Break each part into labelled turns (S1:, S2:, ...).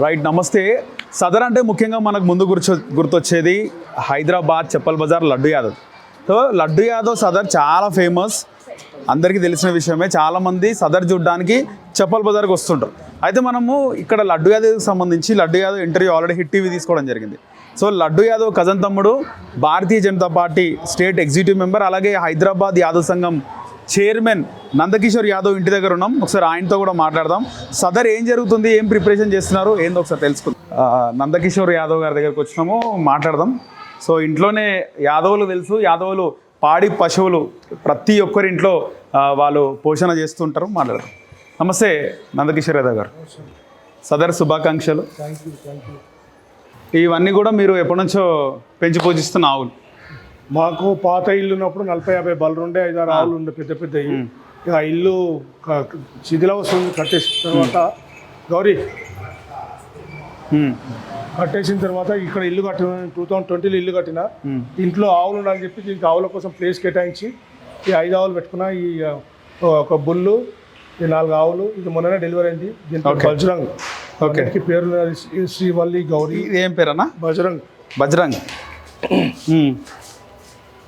S1: Right నమస్తే. సదర్ అంటే ముఖ్యంగా మనకు ముందు గుర్చు గుర్తొచ్చేది హైదరాబాద్ చెప్పల్ బజార్ లడ్డు యాదవ్. సో లడ్డు యాదవ్ సదర్ చాలా ఫేమస్. అందరికీ తెలిసిన విషయమే. చాలామంది సదర్ చూడడానికి చెప్పల్ బజార్కి వస్తుంటారు. అయితే మనము ఇక్కడ లడ్డు యాదవ్కి సంబంధించి Laddu Yadav interview already hit TV తీసుకోవడం జరిగింది. సో లడ్డు యాదవ్ కజన్ తమ్ముడు Bharatiya Janata party state executive member అలాగే హైదరాబాద్ యాదవ్ సంఘం చైర్మన్ నందకిషోర్ యాదవ్ ఇంటి దగ్గర ఉన్నాం. ఒకసారి ఆయనతో కూడా మాట్లాడదాం. సదర్ ఏం జరుగుతుంది? ఏం ప్రిపరేషన్ చేస్తున్నారు? ఏందో ఒకసారి తెలుసుకుందాం. నందకిషోర్ యాదవ్ గారి దగ్గరకు వచ్చినాము. మాట్లాడదాం. సో ఇంట్లోనే యాదవులు తెలుసు. యాదవులు పాడి పశువులు ప్రతి ఒక్కరి ఇంట్లో ఆ, వాళ్ళు పోషణ చేస్తుంటారు. మాట్లాడదాం. నమస్తే నందకిషోర్ యాదవ్ గారు. సదర్ శుభాకాంక్షలు. ఇవన్నీ కూడా మీరు ఎప్పటి నుంచో పెంచి పూజిస్తున్న ఆవులు.
S2: మాకు పాత ఇల్లు ఉన్నప్పుడు నలభై యాభై బళ్ళు ఉండే ఐదారు ఆవులు ఉండే పెద్ద పెద్ద ఇక ఆ ఇల్లు శిథిలావస్థ కట్టేసిన తర్వాత గౌరీ. కట్టేసిన తర్వాత ఇక్కడ ఇల్లు కట్టిన టూ థౌసండ్ ట్వంటీలో ఇల్లు కట్టిన ఇంట్లో ఆవులు ఉండాలని చెప్పి దీనికి ఆవుల కోసం ప్లేస్ కేటాయించి ఈ ఐదు ఆవులు పెట్టుకున్న ఈ ఒక బుల్లు ఈ నాలుగు ఆవులు ఇది మొన్ననే డెలివరీ అయింది. దీంట్లో. బజరంగ్. దీనికి పేరు శ్రీవల్లి గౌరీ.
S1: ఇది ఏం పేరన్నా?
S2: బజరంగ్.
S1: బజరంగ్.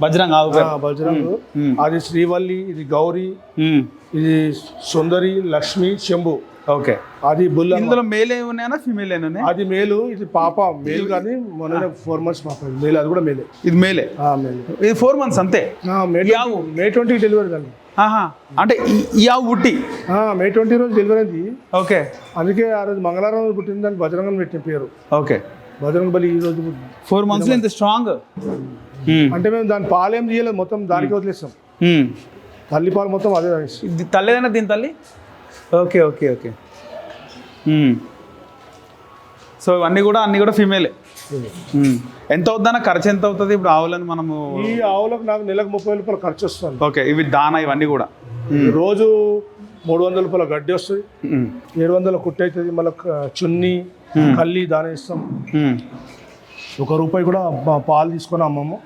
S1: బజరంగ్
S2: బజరంగ్. అది శ్రీవల్లి ఇది గౌరీ. ఇది సుందరి లక్ష్మి శంభు
S1: ఓకే.
S2: అది బుల్ల
S1: ఇందులో మేల్ ఏ ఉన్నాయా ఫీమేల్ ఉన్నాయి?
S2: అది మేలు ఇది పాప మేలు కానీ మొన్న ఫోర్ మంత్స్ పాప మేలు అది కూడా మేలే.
S1: ఇది మేలే? ఇది ఫోర్ మంత్స్ అంతే?
S2: మే ట్వంటీ డెలివరీ దాన్ని
S1: అంటే ఈ- ఆవు పుట్టి
S2: ఆ, మే ట్వంటీ రోజు డెలివరీ అయింది.
S1: ఓకే.
S2: అందుకే ఆ రోజు మంగళవారం రోజు పుట్టింది దాన్ని బజరంగం పెట్టిన పేరు.
S1: ఓకే.
S2: బజరంగ బలి ఈ రోజు.
S1: ఫోర్ మంత్స్ ఇంత స్ట్రాంగ్
S2: అంటే మేము దాని పాలు ఏం తీయలేదు మొత్తం దానికి వదిలేస్తాం తల్లి పాలు మొత్తం అదే తాగేస్తాం.
S1: ఇది తల్లేదన్నా దీని తల్లి? Okay okay okay. సో ఇవన్నీ కూడా అన్నీ కూడా ఫీమేలే ఎంత అవుతుందన్న ఖర్చు ఎంత అవుతుంది? ఇప్పుడు ఆవులని మనము
S2: ఈ ఆవులకు నాకు నెలకు ముప్పై వేల రూపాయలు ఖర్చు వస్తుంది.
S1: ఓకే ఇవి దానా ఇవన్నీ కూడా.
S2: రోజు మూడు వందల రూపాయల గడ్డి వస్తుంది. ఏడు వందల కుట్టి అవుతుంది మళ్ళీ చున్ని కల్లి దాని ఇస్తాం. ఒక రూపాయి కూడా పాలు తీసుకొని అమ్మము.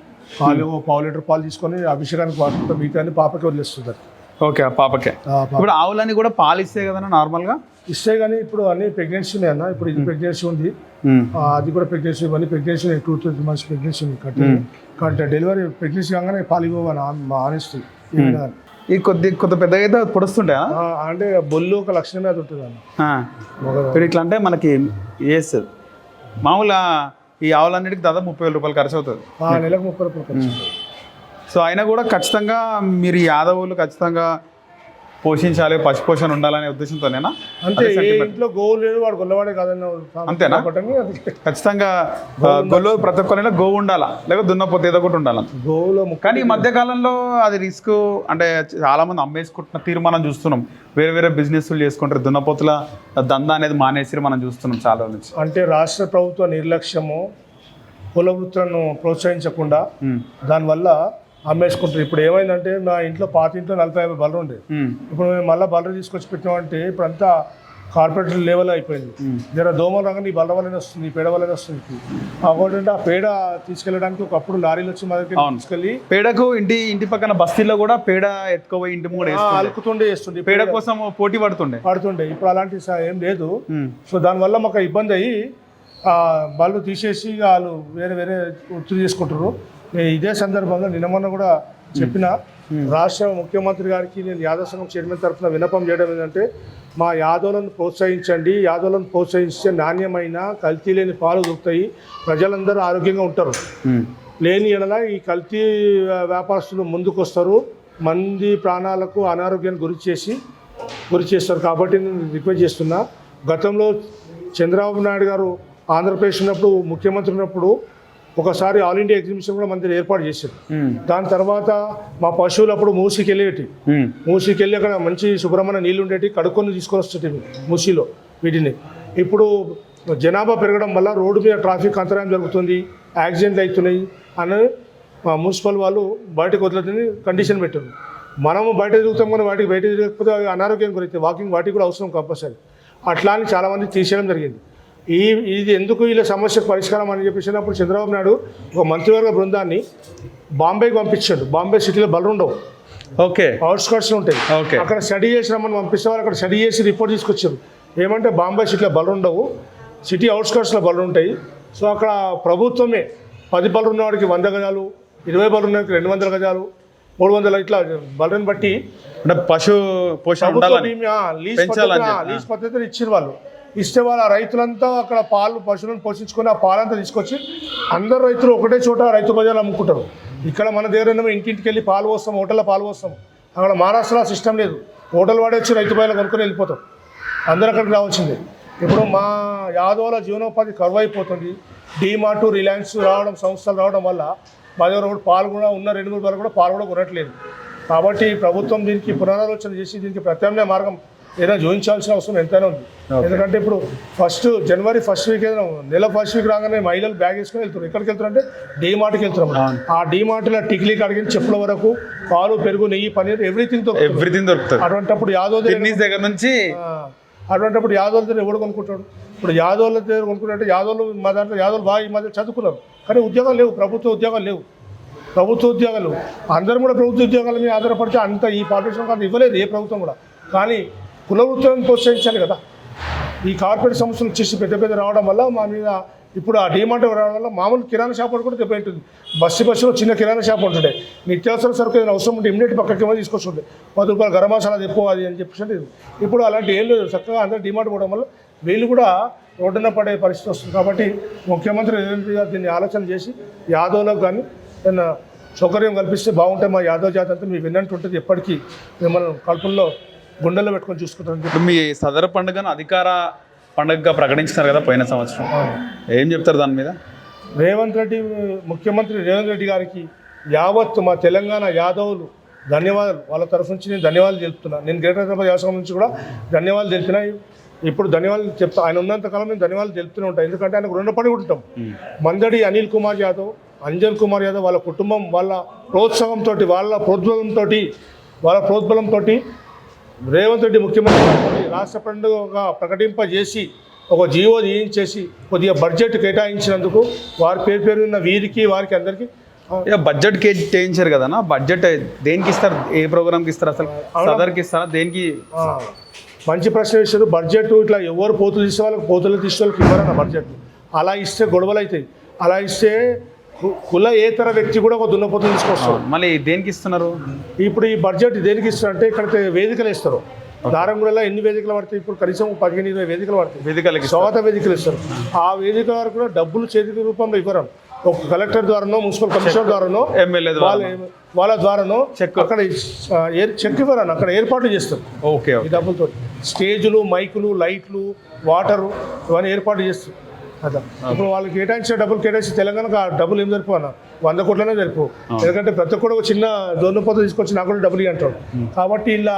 S2: పాలు పావు లీటర్ పాలు తీసుకొని అభిషేకానికి వాడుకుంటాం మిగతా పాపకి వదిలేస్తుంది
S1: ఓకే ఆ పాపకే. ఇప్పుడు ఆవులన్నీ కూడా పాలు ఇస్తాయి కదన్నా నార్మల్గా?
S2: ఇస్తే కానీ ఇప్పుడు అన్ని ప్రెగ్నెన్సీ ఉన్నాయి అన్న. ఇప్పుడు ఇది ప్రెగ్నెన్సీ ఉంది. అది కూడా ప్రెగ్నెన్సీ ఇవన్నీ pregnancy two three months pregnancy ఉంది. కరెక్ట్ డెలివరీ ప్రెగ్నెన్సీ కాగానే పాలు ఇవ్వని ఆనిస్తుంది
S1: ఈ కొద్ది కొద్ది పెద్దగా అయితే పొడుస్తుంటాయా?
S2: అంటే బొల్లు ఒక లక్షణమే అది ఉంటుంది అన్న
S1: ఇప్పుడు ఇట్లా అంటే మనకి వేస్తుంది మామూలుగా ఈ ఆవులన్నిటికి దాదాపు ముప్పై వేల రూపాయలు ఖర్చు అవుతుంది
S2: ఆ, నెలకు ముప్పై రూపాయలు ఖర్చు.
S1: సో అయినా కూడా ఖచ్చితంగా మీరు ఈ యాదవులు ఖచ్చితంగా పోషించాలి పశు పోషణ ఉండాలనే ఉద్దేశంతోనేనా?
S2: అంతే ఏ ఇంట్లో గోవు లేదు వాడు గొల్లవాడే కాదన్న
S1: అంతేనా? ఖచ్చితంగా గొల్లు ప్రతి ఒక్కరిలో గోవు ఉండాలా? లేక దున్నపోతే ఏదో ఒకటి ఉండాలి?
S2: గోవులో
S1: కానీ ఈ మధ్య కాలంలో అది రిస్క్ అంటే చాలా మంది అమ్మేసుకుంటున్న తీరు మనం చూస్తున్నాం. వేరే వేరే బిజినెస్లు చేసుకుంటారు దున్నపోతుల దందా అనేది మానేసి మనం చూస్తున్నాం చాలా నుంచి.
S2: అంటే రాష్ట్ర ప్రభుత్వ నిర్లక్ష్యము కుల వృత్తులను ప్రోత్సహించకుండా దానివల్ల అమ్మేసుకుంటారు. ఇప్పుడు ఏమైందంటే మా ఇంట్లో పాత ఇంట్లో నలభై యాభై బలరు ఉండేది ఇప్పుడు మేము మళ్ళీ బలరు తీసుకొచ్చి పెట్టినామంటే ఇప్పుడు అంతా కార్పొరేట్ లెవెల్ అయిపోయింది జర దోమలు రాగానే ఈ బల్ల వల్లనే వస్తుంది పేడ వల్లనే వస్తుంది. ఒకటి ఆ పేడ తీసుకెళ్ళడానికి ఒకప్పుడు లారీలు వచ్చి మా దగ్గర. తీసుకెళ్ళి
S1: పేడకు ఇంటి ఇంటి పక్కన బస్తీలో కూడా పేడ ఎత్తుకోపోయి ఇంటి వేస్తుండే.
S2: అలుకుతుండే వేస్తుంది
S1: పేడ కోసం పోటీ పడుతుండే.
S2: పడుతుండే. ఇప్పుడు అలాంటి ఏం లేదు. సో దానివల్ల మాకు ఇబ్బంది అయ్యి ఆ, వాళ్ళు తీసేసి వాళ్ళు వేరే వేరే వృత్తులు చేసుకుంటారు నేను ఇదే సందర్భంగా నిన్న మొన్న కూడా చెప్పిన రాష్ట్ర ముఖ్యమంత్రి గారికి నేను యాదవ సంఘం చైర్మన్ తరఫున విన్నపం చేయడం ఏంటంటే మా యాదవులను ప్రోత్సహించండి యాదవులను ప్రోత్సహిస్తే నాణ్యమైన కల్తీ లేని పాలు దొరుకుతాయి ప్రజలందరూ ఆరోగ్యంగా ఉంటారు. లేని ఎడల ఈ కల్తీ వ్యాపారస్తులు ముందుకు వస్తారు మంది ప్రాణాలకు అనారోగ్యానికి గురి చేసి గురి చేస్తారు కాబట్టి నేను రిక్వెస్ట్ చేస్తున్నా. గతంలో చంద్రబాబు నాయుడు గారు ఆంధ్రప్రదేశ్ ఉన్నప్పుడు ముఖ్యమంత్రి ఉన్నప్పుడు ఒకసారి ఆల్ ఇండియా ఎగ్జిబిషన్ కూడా మన దగ్గర ఏర్పాటు చేశారు. దాని తర్వాత మా పశువులు అప్పుడు మూసికి వెళ్ళేటి మూసికి వెళ్ళి అక్కడ మంచి శుభ్రమైన నీళ్ళు ఉండేవి కడుక్కొని తీసుకొని వస్తుంటే మూసిలో వీటిని. ఇప్పుడు జనాభా పెరగడం వల్ల రోడ్డు మీద ట్రాఫిక్ అంతరాయం జరుగుతుంది యాక్సిడెంట్లు అవుతున్నాయి అని మా మున్సిపల్ వాళ్ళు బయటకు వదలదని కండిషన్ పెట్టారు. మనము బయట తిరుగుతాం కానీ వాటికి బయట తిరగకపోతే అనారోగ్యం గురైతే వాకింగ్ వాటికి కూడా అవసరం కంపల్సరీ. అట్లా అని చాలామంది తీసేయడం జరిగింది. ఈ ఇది ఎందుకు ఇలా సమస్యకు పరిష్కారం అని చెప్పేసినప్పుడు చంద్రబాబు నాయుడు ఒక మంత్రివర్గ బృందాన్ని బాంబేకి పంపించాడు. బాంబే సిటీలో బలరు ఉండవు
S1: ఓకే
S2: అవుట్స్కట్స్ ఉంటాయి.
S1: ఓకే.
S2: అక్కడ స్టడీ చేసి రమ్మని పంపిస్తే వాళ్ళు అక్కడ స్టడీ చేసి రిపోర్ట్ తీసుకొచ్చారు. ఏమంటే బాంబే సిటీలో బలు ఉండవు సిటీ అవుట్స్కట్స్లో బళ్ళు ఉంటాయి సో అక్కడ ప్రభుత్వమే పది బళ్ళు ఉన్నవాడికి వంద గజాలు ఇరవై బళ్ళు ఉన్నవాడికి రెండు వందల గజాలు మూడు వందల ఇట్లా బళ్ళని బట్టి
S1: అంటే పశు పోషణ.
S2: లీజ్ పద్ధతిని ఇచ్చిన వాళ్ళు. ఇస్తే వాళ్ళ రైతులంతా అక్కడ పాలు పశువులను పోషించుకొని ఆ పాలంతా తీసుకొచ్చి అందరు రైతులు ఒకటే చోట రైతు బజార్లు అమ్ముకుంటారు. ఇక్కడ మన దగ్గర ఇంటింటికి వెళ్ళి పాలు పోస్తాం హోటల్లో పాలు పోస్తాం. అక్కడ మహారాష్ట్రలో సిస్టమ్ లేదు. హోటల్ వాడే వచ్చి రైతు బజార్లు కొనుక్కొని వెళ్ళిపోతాం. అందరూ అక్కడికి రావాల్సిందే. ఇప్పుడు మా యాదవుల జీవనోపాధి కరువు అయిపోతుంది డీమార్ట్ రిలయన్స్ రావడం సంస్థలు రావడం వల్ల మా దగ్గర కూడా పాలు కూడా ఉన్న రెండు మూడు వరకు కూడా పాలు కూడా కొనట్లేదు. కాబట్టి ప్రభుత్వం దీనికి పునరాలోచన చేసి దీనికి ప్రత్యామ్నాయ మార్గం ఏదైనా చూపించాల్సిన అవసరం ఎంతైనా ఉంది. ఎందుకంటే ఇప్పుడు ఫస్ట్ జనవరి ఫస్ట్ వీక్ ఏదైనా నెల ఫస్ట్ వీక్ రాగానే మహిళలు బ్యాగ్ వేసుకొని వెళ్తారు ఎక్కడికి వెళ్తారంటే డీమార్ట్కి వెళ్తున్నాం ఆ డీమార్ట్లో టిక్లీ కాడికి చెప్పుల వరకు. పాలు పెరుగు నెయ్యి పన్నీర్ ఎవ్రీథింగ్తో
S1: ఎవ్రీథింగ్ దొరుకుతుంది.
S2: అటువంటిప్పుడు యాదవ్ దగ్గర
S1: దగ్గర నుంచి
S2: అటువంటిప్పుడు యాదవుల దగ్గర ఎవడు కొనుక్కుంటాడు? ఇప్పుడు యాదవుల దగ్గర కొనుక్కుంటే యాదవులు మా దాంట్లో యాదవులు బాగా ఈ మధ్య చదువుకున్నారు. కానీ ఉద్యోగాలు లేవు. ప్రభుత్వ ఉద్యోగాలు లేవు. ప్రభుత్వ ఉద్యోగాలు అందరం కూడా ప్రభుత్వ ఉద్యోగాల మీద ఆధారపడితే అంత ఈ పాపులేషన్ కాదు. ఇవ్వలేదు ఏ ప్రభుత్వం కూడా. కానీ కుల ప్రోత్సహించాలి కదా. ఈ కార్పొరేట్ సంస్థలు వచ్చేసి పెద్ద పెద్ద రావడం వల్ల మా మీద ఇప్పుడు ఆ డిమాండ్ రావడం వల్ల మామూలు కిరాణా షాప్ కూడా దెబ్బతింటుంది బస్సు బస్సులో చిన్న కిరాణా షాప్ ఉంటుండే. నిత్యావసర సరుకు ఏదైనా అవసరం ఉంటే ఇమ్మీడియట్ పక్కకి ఏమైనా తీసుకొస్తుండే పది రూపాయలు గరం మసాలా తెప్పు అది అని చెప్పేసి ఇప్పుడు అలాంటి ఏం లేదు. చక్కగా అందరూ డిమాండ్ పోవడం వల్ల వీళ్ళు కూడా రోడ్డున పడే పరిస్థితి వస్తుంది. కాబట్టి ముఖ్యమంత్రి రేవంత్ గారు దీన్ని ఆలోచన చేసి యాదవ్లకు కానీ ఏదైనా సౌకర్యం కల్పిస్తే బాగుంటే మా యాదవ్ జాతి అంతా మీ విన్నట్టు ఉంటుంది ఎప్పటికీ మిమ్మల్ని కడుపుల్లో గుండెల్లో పెట్టుకొని చూసుకుంటారని చెప్పి.
S1: ఇప్పుడు మీ సదర పండుగను అధికార పండుగగా ప్రకటించినారు కదా పోయిన సంవత్సరం. ఏం చెప్తారు దాని మీద?
S2: రేవంత్ రెడ్డి ముఖ్యమంత్రి రేవంత్ రెడ్డి గారికి యావత్ మా తెలంగాణ యాదవులు ధన్యవాదాలు. వాళ్ళ తరఫు నుంచి నేను ధన్యవాదాలు తెలుపుతున్నా. నేను గ్రేటర్ హైదరాబాద్ వ్యవసాయం నుంచి కూడా ధన్యవాదాలు తెలిపినా. ఇప్పుడు ధన్యవాదాలు చెప్తా ఆయన ఉన్నంత కాలం నేను ధన్యవాదాలు తెలుపుతూనే ఉంటాను ఎందుకంటే ఆయనకు రుణపడి ఉంటాం. మందడి అనిల్ కుమార్ యాదవ్ అంజన్ కుమార్ యాదవ్ వాళ్ళ కుటుంబం వాళ్ళ ప్రోత్సాహంతో వాళ్ళ ప్రోద్బలంతో వాళ్ళ ప్రోద్బలంతో రేవంత్ రెడ్డి ముఖ్యమంత్రి రాష్ట్ర పండుగగా ప్రకటింపజేసి ఒక జీవో చేసి కొద్దిగా బడ్జెట్ కేటాయించినందుకు వారి పేరు పేరు ఉన్న వీరికి వారికి అందరికీ
S1: బడ్జెట్ కేటాయించారు కదా బడ్జెట్ దేనికి ఇస్తారు? ఏ ప్రోగ్రామ్కి ఇస్తారు? అసలు సదర్కి ఇస్తారా? దేనికి
S2: మంచి ప్రశ్న వేశారు. బడ్జెట్ ఇట్లా ఎవరు పోతులు తీసే వాళ్ళకి పోతులు తీసే వాళ్ళకి ఇవ్వరన్న బడ్జెట్. అలా ఇస్తే గొడవలు అవుతాయి అలా ఇస్తే కుల ఏతర వ్యక్తి కూడా ఒక దున్నపోతులు తీసుకొస్తారు.
S1: మళ్ళీ దేనికి ఇస్తున్నారు?
S2: ఇప్పుడు ఈ బడ్జెట్ దేనికి ఇస్తారంటే ఇక్కడ వేదికలు ఇస్తారు దారంగూడలో ఎన్ని వేదికలు పడతాయి? ఇప్పుడు కనీసం పదిహేను ఇరవై వేదికలు పడతాయి.
S1: వేదికలకి.
S2: స్వాగత వేదికలు ఇస్తారు. ఆ వేదిక వారు కూడా డబ్బులు చేతికి రూపంలో ఇవ్వరు. ఒక కలెక్టర్ ద్వారానో మున్సిపల్ కమిషనర్ ద్వారానో
S1: ఎమ్మెల్యే
S2: వాళ్ళ ద్వారానో.
S1: చెక్.
S2: అక్కడ చెక్ ఇవ్వరని అక్కడ ఏర్పాట్లు చేస్తారు.
S1: ఓకే
S2: ఈ
S1: ఓకే
S2: డబ్బులతో స్టేజులు మైకులు లైట్లు వాటరు ఇవన్నీ ఏర్పాటు చేస్తారు. అదా. ఇప్పుడు వాళ్ళకి కేటాయించిన డబ్బులు కేటాయించి తెలంగాణకు ఆ డబ్బులు ఏం సరిపో అన్న? వంద కోట్లనే సరిపో ఎందుకంటే ప్రతి ఒక్కడు ఒక చిన్న దొన్నపోత తీసుకొచ్చి నాకు కూడా డబ్బులు అంటాడు కాబట్టి ఇలా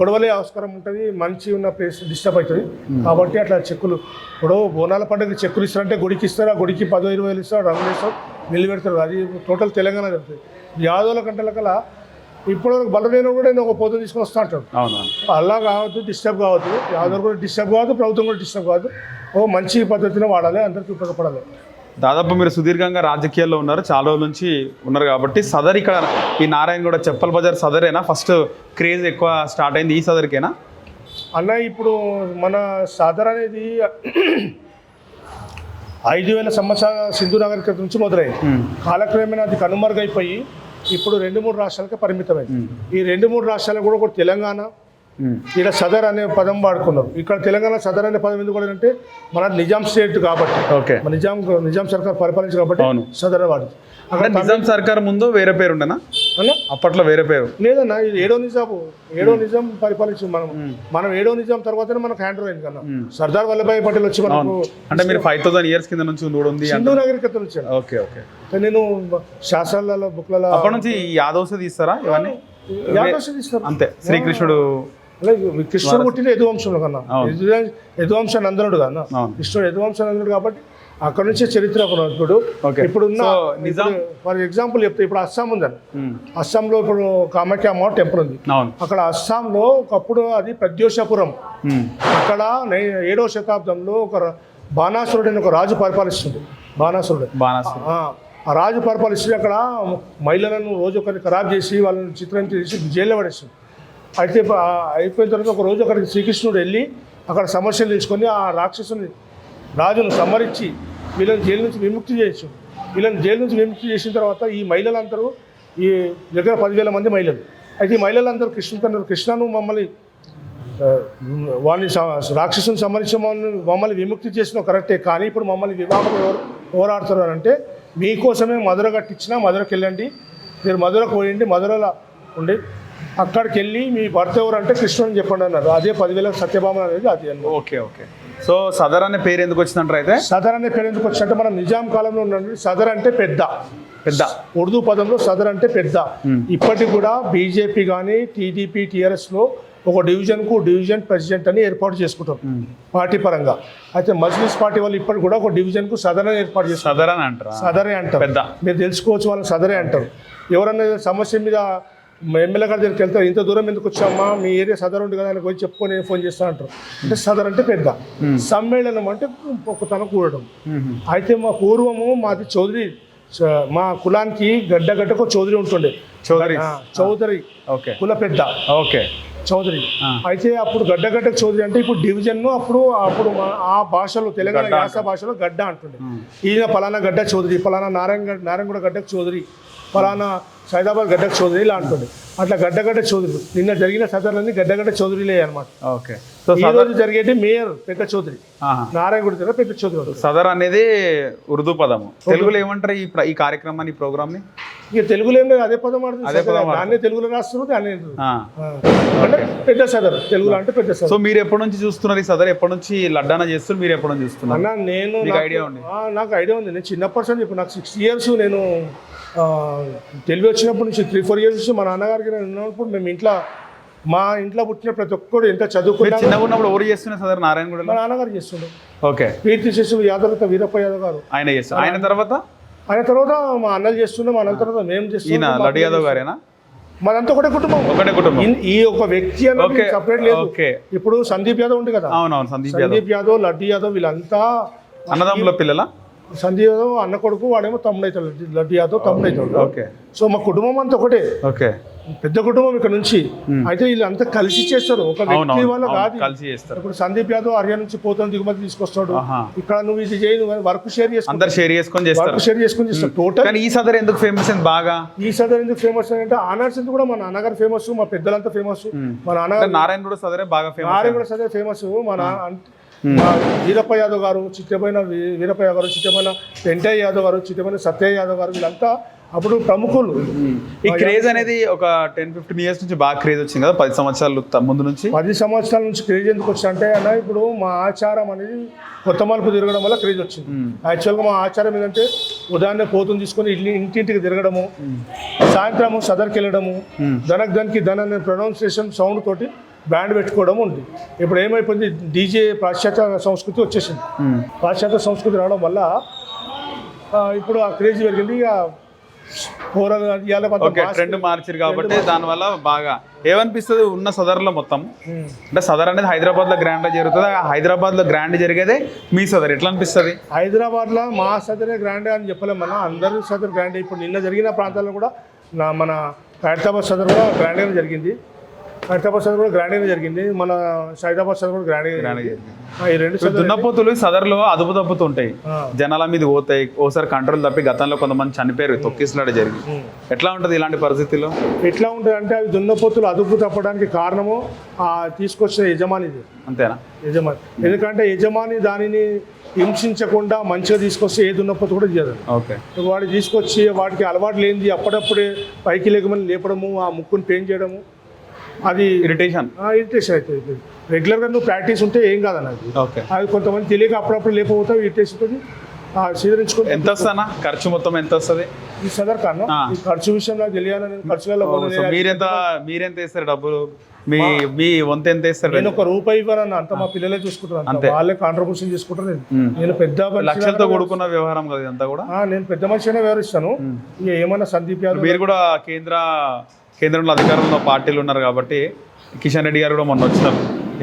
S2: గొడవలే ఆస్కారం ఉంటుంది మంచి ఉన్న ప్లేస్ డిస్టర్బ్ అవుతుంది. కాబట్టి అట్లా చెక్కులు ఇప్పుడు బోనాల పండుగ చెక్కులు ఇస్తారంటే గుడికి ఇస్తారు ఆ గుడికి పదో ఇరవై వేలు ఇస్తారు రంగులు ఇస్తారు నిల్లు పెడతారు అది టోటల్ తెలంగాణ జరుగుతుంది. యాదవుల కంటే కల ఇప్పుడు బలమైన కూడా నేను ఒక పోతు తీసుకొని వస్తా అంటాడు. అలా కావద్దు డిస్టర్బ్ కావద్దు. యాదవ్ కూడా డిస్టర్బ్ కావద్దు ప్రభుత్వం కూడా డిస్టర్బ్ కావద్దు. ఓ మంచి పద్ధతిలో వాడాలి అందరికీ ఉపయోగపడాలి.
S1: దాదాపు మీరు సుదీర్ఘంగా రాజకీయాల్లో ఉన్నారు చాలా రోజుల నుంచి ఉన్నారు కాబట్టి సదర్ ఇక్కడ ఈ నారాయణ కూడా చెప్పల్ బజార్ సదరేనా? ఫస్ట్ క్రేజ్ ఎక్కువ స్టార్ట్ అయింది ఈ సదర్కేనా?
S2: అన్న ఇప్పుడు మన సాదర్ అనేది ఐదు వేల సంవత్సరాల సింధు నాగరికత నుంచి మొదలైంది. కాలక్రమేణా అది కనుమరుగైపోయి ఇప్పుడు రెండు మూడు రాష్ట్రాలకే పరిమితమైంది. ఈ రెండు మూడు రాష్ట్రాలు కూడా ఒకటి తెలంగాణ ఇక్కడ సదర్ అనే పదం వాడుకున్నారు ఇక్కడ తెలంగాణ సదర్ అనే పదం ఎందుకు అంటే మన నిజాం స్టేట్ కాబట్టి.
S1: ఓకే.
S2: మన నిజాం నిజాం సర్కార్ పరిపాలించి కాబట్టి
S1: అవును.
S2: సదర్ వాడుతుంది అక్కడ
S1: నిజాం సర్కార్ ముందు వేరే పేరు ఉండేనా? అప్పట్లో వేరే పేరు.
S2: లేదన్న ఇది ఏడో నిజాము. ఏడో నిజాం పరిపాలించి మనం. మనం ఏడో నిజాం తర్వాతనే మనకు హ్యాండ్ అయింది కన్నా సర్దార్ వల్లభాయ్ పటేల్ వచ్చి మనకు
S1: అంటే మీరు ఫైవ్ థౌసండ్ ఇయర్స్ కింద నుంచి ఉంది
S2: సింధు నాగరికత నుంచి
S1: ఓకే ఓకే.
S2: నేను శాస్త్రాలలో బుక్లలో
S1: అప్పటి నుంచి ఈ యాదవ్స్ తీస్తారా ఇవన్నీ? అంతే. శ్రీకృష్ణుడు
S2: అలాగే కృష్ణుడు పుట్టిన యదువంశంలో కన్నా.
S1: అవును.
S2: యదు- యదువంశ నందనుడు కన్నా. కృష్ణుడు యదువంశ నందనుడు కాబట్టి అక్కడ నుంచే చరిత్ర ఒక ఇప్పుడు. ఇప్పుడున్న ఫర్ ఎగ్జాంపుల్ చెప్తే ఇప్పుడు అస్సాం
S1: ఉమ్,
S2: అస్సాంలో ఇప్పుడు కామాఖ్య అమ్మ టెంపుల్ ఉంది. అక్కడ అస్సాంలో ఒకప్పుడు అది ప్రద్యోషపురం. అక్కడ ఏడవ శతాబ్దంలో ఒక బాణాసురుడు అని ఒక రాజు పరిపాలిస్తుంది బాణాసురుడు.
S1: బాణాసు
S2: ఆ, రాజు పరిపాలిస్తే అక్కడ మహిళలను రోజు ఒకరిని ఖరాబ్ చేసి వాళ్ళని చిత్రం చేసి జైల్లో పడేస్తుంది అయితే అయిపోయిన తర్వాత ఒక రోజు అక్కడికి శ్రీకృష్ణుడు వెళ్ళి అక్కడ సమస్యలు తీసుకొని ఆ రాక్షసుని రాజును సంహరించి వీళ్ళని జైలు నుంచి విముక్తి చేయొచ్చు వీళ్ళని జైలు నుంచి విముక్తి చేసిన తర్వాత ఈ మహిళలందరూ ఈ దగ్గర పదివేల మంది మహిళలు. అయితే ఈ మహిళలందరూ కృష్ణుడు అన్నారు కృష్ణను మమ్మల్ని వాడిని రాక్షసుని సంబంధించిన మమ్మల్ని మమ్మల్ని విముక్తి చేసిన కరెక్టే కానీ ఇప్పుడు మమ్మల్ని వివాహం పోరాడుతున్నారు అంటే మీకోసమే మధుర కట్టించిన మధురకు వెళ్ళండి మీరు మధురకు పోయండి మధురలో ఉండి అక్కడికి వెళ్ళి మీ భర్త ఎవరు అంటే కృష్ణుని చెప్పండి అన్నారు. అదే పదివేల సత్యభామ అనేది అది
S1: ఓకే ఓకే. సో సదర్ అనే పేరు ఎందుకు వచ్చిందంటారు అయితే?
S2: సదర్ అనే పేరు ఎందుకు వచ్చినట్టు మనం నిజాం కాలంలో ఉన్నది సదర్ అంటే పెద్ద.
S1: పెద్ద.
S2: ఉర్దూ పదంలో సదర్ అంటే పెద్ద. ఇప్పటికి కూడా బీజేపీ కానీ టీడీపీ టీఆర్ఎస్లో ఒక డివిజన్కు డివిజన్ ప్రెసిడెంట్ అని ఏర్పాటు చేసుకుంటారు పార్టీ పరంగా. అయితే మజ్లిస్ పార్టీ వాళ్ళు ఇప్పటికి కూడా ఒక డివిజన్కు సదర్ అని ఏర్పాటు చేస్తారు
S1: సదర్ అని అంటారా?
S2: సదరే అంటారు.
S1: పెద్ద.
S2: మీరు తెలుసుకోవచ్చు వాళ్ళని సదరే అంటారు. ఎవరన్నా సమస్య మీద ఎమ్మెల్యే గారి దగ్గరికి వెళ్తారు ఇంత దూరం ఎందుకు వచ్చామా? మీ ఏరియా సదర్ ఉంది కదా అని పోయి చెప్పుకొని నేను ఫోన్ చేస్తాను అంటారు. అంటే సదర్ అంటే పెద్ద. సమ్మేళనం అంటే ఒక్కతనం కూడడం. అయితే మా పూర్వము మాది చౌదరి. మా కులానికి గడ్డ గడ్డకు చౌదరి ఉంటుండే.
S1: చౌదరి.
S2: చౌదరి.
S1: ఓకే.
S2: కుల పెద్ద.
S1: ఓకే.
S2: చౌదరి. అయితే అప్పుడు గడ్డ గడ్డకు చౌదరి అంటే ఇప్పుడు డివిజన్ అప్పుడు అప్పుడు ఆ భాషలో తెలంగాణ
S1: గడ్డ
S2: యాస భాషలో గడ్డ అంటుండే. ఈయన పలానా గడ్డ చౌదరి పలానా నారాయణ గడ్డ నారాయణగూడ గడ్డకు చౌదరి. పలానా సైదాబాద్ గడ్డకు చౌదరి ఇలా అంటుండే అట్లా గడ్డ గడ్డ చౌదరి. నిన్న జరిగిన సదర్లన్నీ గడ్డ గడ్డ చౌదరిలే అనమాట
S1: ఓకే. సో
S2: ఈ రోజు జరిగేది మేయర్ పెద్ద చౌదరి. నారాయణగూడ దగ్గర పెద్ద చౌదరి.
S1: సదర్ అనేది ఉర్దూ పదము. తెలుగులో ఏమంటారు ఈ ఈ కార్యక్రమాన్ని ఈ ప్రోగ్రామ్ని
S2: ఇక తెలుగులో ఏం లేదు అదే పదం ఆడుతుంది. దాన్నే తెలుగులో రాస్తున్నారు దాన్ని. అంటే పెద్ద సదర్ తెలుగులో అంటే పెద్ద సదర్.
S1: సో మీరు ఎప్పటి నుంచి చూస్తున్నారు ఈ సదర్? ఎప్పటి నుంచి లడ్డానా చేస్తున్నారు? మీరు ఎప్పటి నుంచి చూస్తున్నారు?
S2: అన్న నేను
S1: idea ఉంది?
S2: నాకు ఐడియా ఉంది. నేను చిన్నప్పటి నుంచి ఇప్పుడు నాకు సిక్స్ ఇయర్స్ నేను తెలివి వచ్చినప్పటి నుంచి త్రీ ఫోర్ ఇయర్స్ నుంచి మా నాన్నగారికి నేను ఉన్నప్పుడు మేము ఇంట్లో మా ఇంట్లో పుట్టిన ప్రతి ఒక్కరు ఎంత చదువుకున్నా
S1: చిన్నగా ఉన్నప్పుడు ఎవరు చేస్తున్నారు సదర్ నారాయణగూడలో
S2: మా నాన్నగారు చేస్తుండే.
S1: ఓకే.
S2: కీర్తి శిశువు యాదవ్ వీరప్ప యాదవ్ గారు.
S1: ఆయన చేస్తారు. ఆయన తర్వాత?
S2: ఆయన తర్వాత మా అన్నలు చేస్తుండే మా అన్న తర్వాత మేము చేస్తున్నాం
S1: లడ్డు యాదవ్ గారేనా?
S2: మాదంతా ఒకటే కుటుంబం.
S1: ఒకటే కుటుంబం.
S2: ఈ ఒక వ్యక్తి అనేది సపరేట్ లేదు. ఇప్పుడు సందీప్ యాదవ్ ఉంది కదా.
S1: అవునవును సందీప్ యాదవ్.
S2: సందీప్ యాదవ్ లడ్డు యాదవ్ వీళ్ళంతా
S1: అన్నదమ్ముల పిల్లల?
S2: సందీప్ యాదవ్ అన్న కొడుకు వాడేమో తమ్ముడు అవుతాడు లడ్డు- యాదవ్ తమ్ముడు అవుతాడు
S1: ఓకే.
S2: సో మా కుటుంబం అంతా ఒకటే.
S1: ఓకే.
S2: పెద్ద కుటుంబం ఇక్కడ నుంచి. అయితే వీళ్ళంతా కలిసి చేస్తారు. ఒక వ్యక్తి వల్ల కాదు
S1: కలిసి చేస్తారు.
S2: ఇప్పుడు సందీప్ యాదవ్ హర్యానా నుంచి పోతాను దిగుమతి తీసుకొస్తాడు. ఇక్కడ నువ్వు ఇది చేయి నువ్వు వర్క్ షేర్ చేసుకుంటావు.
S1: అందరు షేర్ చేసుకొని చేస్తారు.
S2: వర్క్ షేర్ చేసుకుని చేస్తావు టోటల్
S1: కానీ ఈ సదర్ ఎందుకు ఫేమస్ బాగా?
S2: ఈ సదర్ ఎందుకు ఫేమస్ అంటే ఆనాడ్స్ ఎందుకు కూడా మా నాన్నగారు ఫేమస్ మా పెద్దలంతా ఫేమస్ మా నాన్నగారు
S1: నారాయణ కూడా సదరే బాగా ఫేమస్
S2: నారాయణ కూడా సదర్ ఫేమస్ మా వీరప్ప యాదవ్ గారు చిట్టమైన వీ- వీరప్ప యాదవ్ గారు చిట్టమైన వెంకయ్య యాదవ్ గారు చిట్టమైన సత్య యాదవ్ గారు వీళ్ళంతా అప్పుడు ప్రముఖులు.
S1: ఈ క్రేజ్ అనేది ఒక టెన్ ఫిఫ్టీన్ ఇయర్స్ నుంచి బాగా క్రేజ్ వచ్చింది కదా? పది సంవత్సరాలు ముందు నుంచి?
S2: పది సంవత్సరాల నుంచి క్రేజ్ ఎందుకు వచ్చింది అంటే అన్న ఇప్పుడు మా ఆచారం అనేది కొత్త మలుపు తిరగడం వల్ల క్రేజ్ వచ్చింది. యాక్చువల్గా మా ఆచారం ఏంటంటే ఉదాహరణ పోతుని తీసుకొని ఇల్లు ఇంటింటికి తిరగడము సాయంత్రము సదర్కి వెళ్ళడము ధనక్ ధన్కి ధన అనే ప్రొనౌన్సియేషన్ సౌండ్ తోటి బ్యాండ్ పెట్టుకోవడం ఉంది. ఇప్పుడు ఏమైపోయింది? డీజే పాశ్చాత్య సంస్కృతి వచ్చేసింది. పాశ్చాత్య సంస్కృతి రావడం వల్ల ఇప్పుడు ఆ క్రేజ్ పెరిగింది. ఇక
S1: ట్రెండ్ మార్చారు కాబట్టి దానివల్ల బాగా ఏమనిపిస్తుంది? ఉన్న సదర్లో మొత్తం. అంటే సదర్ అనేది హైదరాబాద్లో గ్రాండ్ జరుగుతుంది. హైదరాబాద్లో గ్రాండ్ జరిగేదే మీ సదర్. ఎట్లా అనిపిస్తుంది?
S2: హైదరాబాద్లో మా సదరే గ్రాండ్ అని చెప్పలేము మన. అందరి సదర్ గ్రాండ్. ఇప్పుడు నిన్న జరిగిన ప్రాంతాల్లో కూడా మన హైదరాబాద్ సదర్ కూడా గ్రాండ్గానే జరిగింది. హైదరాబాద్ సదర్ కూడా గ్రాండ్గానే జరిగింది. మన సైదాబాద్ సదర్ కూడా
S1: గ్రాండ్
S2: జరిగింది.
S1: జరిగింది.
S2: ఈ రెండు
S1: దున్నపోతులు సదర్లో అదుపు తప్పుతూ ఉంటాయి. జనాల మీద పోతాయి. ఓసారి కంట్రోల్ తప్పి గతంలో కొంతమంది చనిపోయారు. తొక్కిసలాట జరిగి
S2: ఉమ్.
S1: ఎట్లా ఉంటుంది ఇలాంటి పరిస్థితుల్లో?
S2: ఎట్లా ఉంటుంది అంటే అవి దున్నపోతులు అదుపు తప్పడానికి కారణము ఆ తీసుకొచ్చిన యజమానిది.
S1: అంతేనా?
S2: యజమాని. ఎందుకంటే యజమాని దానిని హింసించకుండా మంచిగా తీసుకొస్తే ఏ దున్నపోతు కూడా చేయదు
S1: ఓకే.
S2: వాడు తీసుకొచ్చి వాటికి అలవాటు లేనిది అప్పుడప్పుడే పైకి లేకమని లేపడము ఆ ముక్కుని పెయిన్ చేయడము అది
S1: ఇరిటేషన్
S2: ఇరిటేషన్ అవుతుంది రెగ్యులర్గా నువ్వు ప్రాక్టీస్ ఉంటే ఏం కాదన్నది.
S1: ఓకే
S2: అది కొంతమంది తెలియక అప్పుడప్పుడు లేకపోతావు ఇరిటేషన్ తోటి
S1: ఎంత వస్తానా? ఖర్చు మొత్తం ఎంత వస్తుంది?
S2: ఈ సదర్ కన్నా. ఈ ఖర్చు విషయంలో తెలియాలని ఖర్చులలో
S1: మీరెంత మీరెంత వేస్తారు డబ్బులు? మీ మీ వంత ఎంత వేస్తారు
S2: నేను ఒక రూపాయి ఇవ్వనన్న అంత మా పిల్లలే చూసుకుంటారు అంత. వాళ్ళే కాంట్రిబ్యూషన్ చేసుకుంటారు నేను. నేను పెద్ద
S1: లక్షలతో కూడుకున్న వ్యవహారం కదా ఇదంతా కూడా?
S2: నేను పెద్ద మనిషిగానే వ్యవహరిస్తాను. ఇక ఏమన్నా సందీప్ యాదవ్
S1: మీరు కూడా కేంద్ర కేంద్రంలో అధికారంలో పార్టీలు ఉన్నారు కాబట్టి కిషన్ రెడ్డి గారు కూడా మొన్న వచ్చినారు.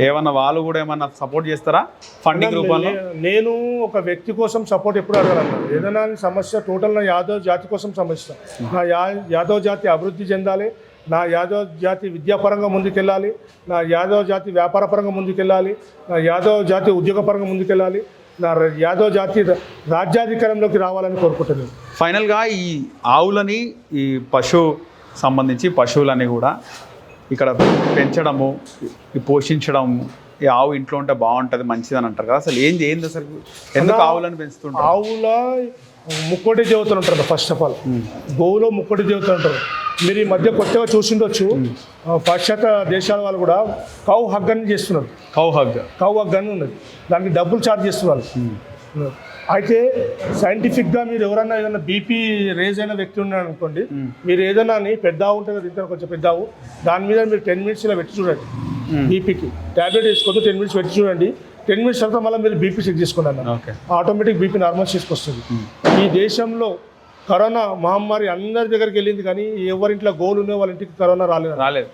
S1: ఏమన్నా వాళ్ళు కూడా ఏమన్నా సపోర్ట్ చేస్తారా? ఫండింగ్ రూపంలో?
S2: నేను ఒక వ్యక్తి కోసం సపోర్ట్ ఎప్పుడు అడగలను ఏదైనా సమస్య టోటల్ నా యాదవ్ జాతి కోసం సమస్య. నా యా యాదవ్ జాతి అభివృద్ధి చెందాలి. నా యాదవ్ జాతి విద్యాపరంగా ముందుకెళ్ళాలి. నా యాదవ్ జాతి వ్యాపార పరంగా ముందుకెళ్ళాలి. నా యాదవ్ జాతి ఉద్యోగపరంగా ముందుకెళ్ళాలి. నా యాదవ్ జాతి రాజ్యాధికారంలోకి రావాలని కోరుకుంటున్నాను.
S1: ఫైనల్గా ఈ ఆవులని ఈ పశు సంబంధించి పశువులని కూడా ఇక్కడ పెంచడము పోషించడం ఈ ఆవు ఇంట్లో ఉంటే బాగుంటుంది మంచిది అని అంటారు కదా. అసలు ఏంది ఏంది అసలు? ఎందుకు ఆవులను పెంచుతుంటారు?
S2: ఆవుల ముక్కోటి దేవతలు ఉంటారు ఫస్ట్ ఆఫ్ ఆల్ గోవులో ముక్కోటి దేవతలు ఉంటారు. మీరు ఈ మధ్య కొత్తగా చూసిండొచ్చు. పాశ్చాత్య దేశాల వాళ్ళు కూడా కౌ హగ్ అని చేస్తున్నారు.
S1: కౌ హగ్
S2: కౌ హగ్ అని ఉన్నది. దానికి డబ్బులు ఛార్జ్ చేస్తున్నారు అయితే సైంటిఫిక్గా మీరు ఎవరన్నా ఏదైనా బీపీ రేజ్ అయిన వ్యక్తి ఉన్నాడు అనుకోండి మీరు ఏదైనా అని పెద్ద ఉంటుంది కదా ఇంత కొంచెం పెద్ద దాని మీద మీరు టెన్ మినిట్స్ ఇలా పెట్టి చూడండి బీపీకి ట్యాబ్లెట్ వేసుకోవద్దు టెన్ మినిట్స్ పెట్టి చూడండి. టెన్ మినిట్స్ తర్వాత మళ్ళీ మీరు BP check
S1: okay.
S2: Automatic BP normal చేసుకొస్తుంది. ఈ దేశంలో కరోనా మహమ్మారి అందరి దగ్గరికి వెళ్ళింది కానీ ఎవరింట్లో గోలు ఉన్న వాళ్ళ ఇంటికి కరోనా రాలేదు
S1: రాలేదు.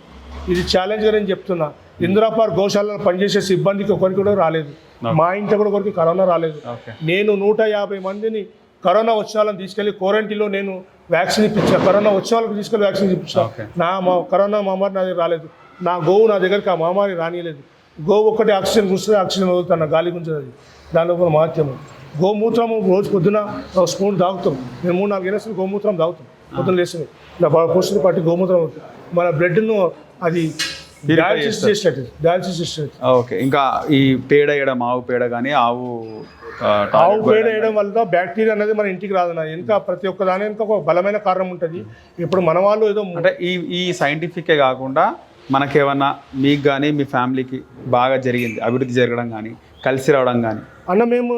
S2: ఇది ఛాలెంజ్గా నేను చెప్తున్నా. ఇందిరాపార్ గోశాలలో పనిచేసే సిబ్బందికి ఒకరికి కూడా రాలేదు. మా ఇంట్లో కూడా ఒకరికి కరోనా రాలేదు. నేను నూట యాభై మందిని కరోనా వచ్చిన వాళ్ళని తీసుకెళ్ళి క్వారంటైన్లో నేను వ్యాక్సిన్ ఇప్పించా కరోనా వచ్చిన వాళ్ళకి తీసుకెళ్ళి వ్యాక్సిన్ ఇప్పించా. నా మా కరోనా మహమ్మారి నా దగ్గర రాలేదు. నా గోవు నా దగ్గరికి ఆ మహమ్మారి రానియలేదు. గోవు ఒక్కటి ఆక్సిజన్ గుంచుతుంది ఆక్సిజన్ వదులుతాను గాలి గుంజది దానిలో కూడా మహత్యము గోమూత్రము రోజు పొద్దున ఒక స్పూన్ తాగుతాం. మేము మూడు నాలుగు గెలసిన గోమూత్రం తాగుతాం. పొద్దున లేస్తుంది ఇలా పోషణ పట్టి గోమూత్రం. మన బ్లడ్ను అది డయాలసిస్
S1: చేస్తారు.
S2: చేసినట్టు. డయాలసిస్ చేసినట్టు.
S1: ఓకే. ఇంకా ఈ పేడ వేయడం ఆవు పేడ కానీ ఆవు
S2: ఆవు పేడ వేయడం వల్ల బ్యాక్టీరియా అనేది మన ఇంటికి రాదు ఇంకా ప్రతి ఒక్క దాని వెనుక ఒక బలమైన కారణం ఉంటుంది. ఇప్పుడు మన వాళ్ళు ఏదో
S1: అంటే ఈ ఈ సైంటిఫికే కాకుండా మనకేమన్నా మీకు కానీ మీ ఫ్యామిలీకి బాగా జరిగింది అభివృద్ధి జరగడం కానీ కలిసి రావడం కానీ
S2: అన్న మేము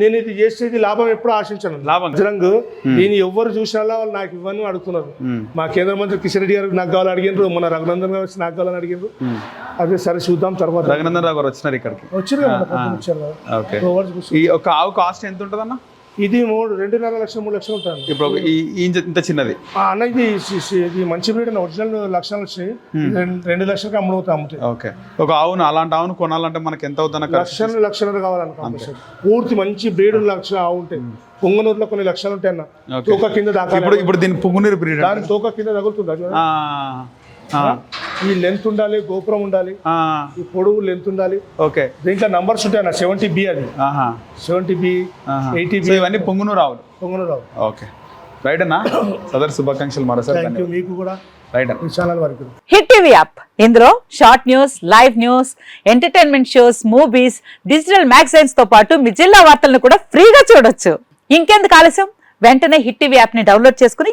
S2: నేను ఇది చేసేది లాభం ఎప్పుడు ఆశించాను.
S1: లాభం.
S2: బజరంగ్ దీన్ని ఎవ్వరు చూసినా వాళ్ళు నాకు ఇవ్వని అడుగుతున్నారు. మా కేంద్ర మంత్రి కిషన్ రెడ్డి గారు నాకు కావాలని అడిగినారు మన రఘునందన్ గారు వచ్చి నాకు కావాలని అడిగినారు అదే సరే చూద్దాం తర్వాత.
S1: రఘునందన్ రావు గారు వచ్చినారు ఇక్కడికి.
S2: వచ్చారు కదా.
S1: ఓకే.
S2: ఎవరు
S1: ఈ ఒక ఆవు కాస్ట్ ఎంత ఉంటుందన్న?
S2: ఇది మూడు రెండున్నర లక్షలు మూడు లక్షలు ఉంటాను
S1: ఇప్పుడు ఈ ఇంత చిన్నది.
S2: అన్న ఇది ఇది మంచి బ్రీడ్ ఒరిజినల్ లక్షణాలు వచ్చినాయి రెండు- రెండు లక్షలకి అమ్ముడుతాయి అమ్ముతాయి
S1: ఓకే. ఒక ఆవును అలాంటి ఆవును కొనాలంటే మనకి ఎంత ఖర్చు?
S2: లక్షలు లక్షలు కావాలనుకో పూర్తి మంచి బ్రీడ్ లక్ష ఉంటాయి పొంగనూరులో కొన్ని లక్షలు ఉంటాయి అన్న. తోక కింద దాకా
S1: ఇప్పుడు ఇప్పుడు దీని పుంగునీరు బ్రీడ్
S2: దాని తోక కింద తగులుతుందా. ఈ లెంత్ ఉండాలి గోపురం ఉండాలి ఈ పొడవు లెంత్ ఉండాలి.
S1: ఓకే.
S2: దీంట్లో నంబర్స్ ఉంటాయి అన్న సెవెంటీ బి అది. Seventy B. ఎయిటీ బి
S1: ఇవన్నీ పొంగునూరు ఆవులు
S2: పొంగనూరు
S1: ఓకే. రైట్ అన్న? సదర్ శుభాకాంక్షలు మరోసారి.
S2: మీకు కూడా
S1: రైట్ అన్న?
S2: ఈ ఛానల్ వరకు.
S3: హిట్ టీవీ యాప్ ఇందులో short news live news entertainment shows movies digital మ్యాగజైన్స్తో పాటు మీ జిల్లా వార్తలను కూడా ఫ్రీగా చూడొచ్చు. ఇంకెందుకు ఆలస్యం? వెంటనే హిట్ టీవీ యాప్ని డౌన్లోడ్ చేసుకుని